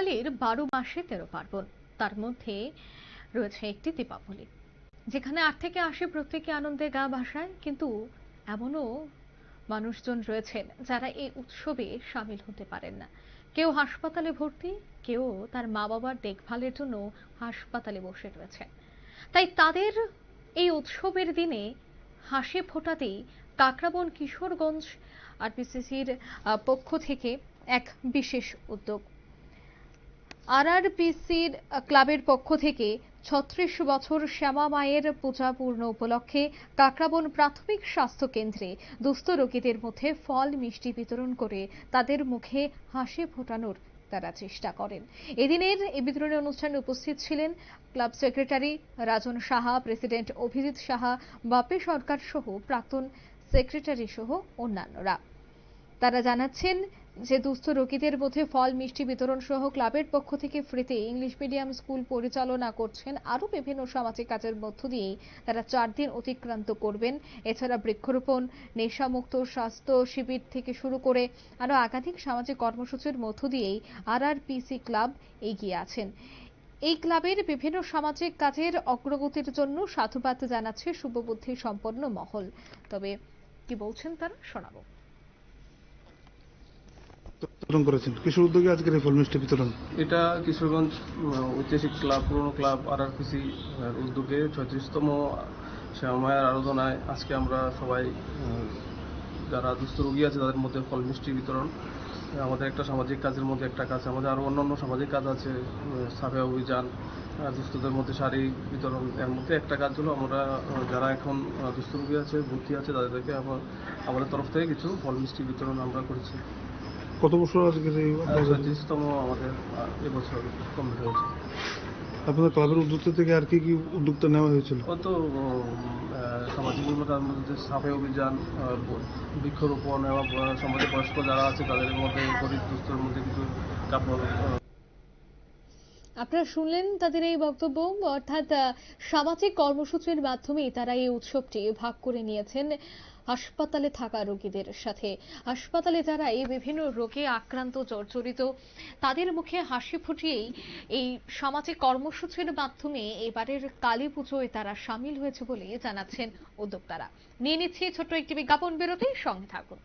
বাঙালির বারো মাসে তেরো পার্বণ। তার মধ্যে রয়েছে একটি দীপাবলি, যেখানে আট থেকে আশি প্রত্যেকে আনন্দে গা ভাসায়, কিন্তু এমনও মানুষজন রয়েছেন যারা এই উৎসবে সামিল হতে পারেন না। কেউ হাসপাতালে ভর্তি, কেউ তার মা বাবার দেখভালের জন্য হাসপাতালে বসে রয়েছে তাই তাদের এই উৎসবের দিনে হাসি ফোটাতেই কাকরাবন কিশোরগঞ্জ আরপিসিসির পক্ষ থেকে এক বিশেষ উদ্যোগ আরআরপিসির ক্লাবের পক্ষ থেকে ছত্রিশ বছর শ্যামা মায়ের পূজা পূর্ণ উপলক্ষে কাকরাবন প্রাথমিক স্বাস্থ্য কেন্দ্রে দুস্থ রোগীদের মধ্যে ফল মিষ্টি বিতরণ করে তাদের মুখে হাসি ফোটানোর তারা চেষ্টা করেন। এদিনের এই বিতরণী অনুষ্ঠানে উপস্থিত ছিলেন club secretary Rajan Saha, president Abhijit Saha, Bapi Sarkar সহ প্রাক্তন সেক্রেটারি সহ অন্যান্যরা। তারা জানাচ্ছেন যে দুস্থ রোগীদের মধ্যে ফল, মিষ্টি বিতরণ সহ ক্লাবের পক্ষ থেকে ফ্রিতে ইংলিশ মিডিয়াম স্কুল পরিচালনা করছেন আরও বিভিন্ন সামাজিক কাজের মধ্য দিয়েই তারা চার দিন অতিক্রান্ত করবেন। এছাড়া বৃক্ষরোপণ, নেশামুক্ত স্বাস্থ্য শিবির থেকে শুরু করে আরও একাধিক সামাজিক কর্মসূচির মধ্য দিয়েই আরআরপিসি ক্লাব এগিয়ে আছেন। এই ক্লাবের বিভিন্ন সামাজিক কাজের অগ্রগতির জন্য সাধুবাদ জানাচ্ছে শুভবুদ্ধি সম্পন্ন মহল। তবে কি বলছেন তারা, শোনাবো। বিতরণ করেছেন। কিশোর উদ্যোগে আজকের এই ফল মিষ্টি বিতরণ। এটা কিশোরগঞ্জ ঐতিহাসিক ক্লাব, পুরনো ক্লাব আর আর পিসি উদ্যোগে ছয়ত্রিশতম শ্যামায়ের আরাধনায় আজকে আমরা সবাই যারা দুস্থ রোগী আছে, তাদের মধ্যে ফল মিষ্টি বিতরণ আমাদের একটা সামাজিক কাজের মধ্যে একটা কাজ, আমাদের আরও অন্যান্য সামাজিক কাজ আছে সাফে অভিযান দুস্থদের মধ্যে শাড়ি বিতরণ। এর মধ্যে একটা কাজ হলো আমরা যারা এখন দুস্থ রোগী আছে, ভর্তি আছে, তাদেরকে আমার আমাদের তরফ থেকে কিছু ফল মিষ্টি বিতরণ আমরা করেছি। কত বছর আজকের এই অভ্যাস? আমাদের এবছর কমপ্লিট হয়েছে আপনাদের ক্লাবের উদ্যোক্তা থেকে আর কি কি উদ্যোক্তা নেওয়া হয়েছিল কত সামাজিক উন্নতার মধ্যে সাফে অভিযান বৃক্ষরোপণ এবং সমাজে বয়স্ক যারা আছে তাদের মধ্যে গরিব দুস্থর মধ্যে কিছু কাপড় আপনারা শুনলেন তাদের এই বক্তব্য, অর্থাৎ সামাজিক কর্মসূচির মাধ্যমে তারা এই উৎসবটি ভাগ করে নিয়েছেন হাসপাতালে থাকা রোগীদের সাথে। হাসপাতালে যারা এই বিভিন্ন রোগে আক্রান্ত, জর্জরিত, তাদের মুখে হাসি ফুটিয়েই এই সামাজিক কর্মসূচির মাধ্যমে এবারের কালী পুজোয় তারা সামিল হয়েছে বলে জানাচ্ছেন উদ্যোক্তারা। নিয়ে নিচ্ছি ছোট্ট একটি বিজ্ঞাপন বিরতি, সঙ্গে থাকুন।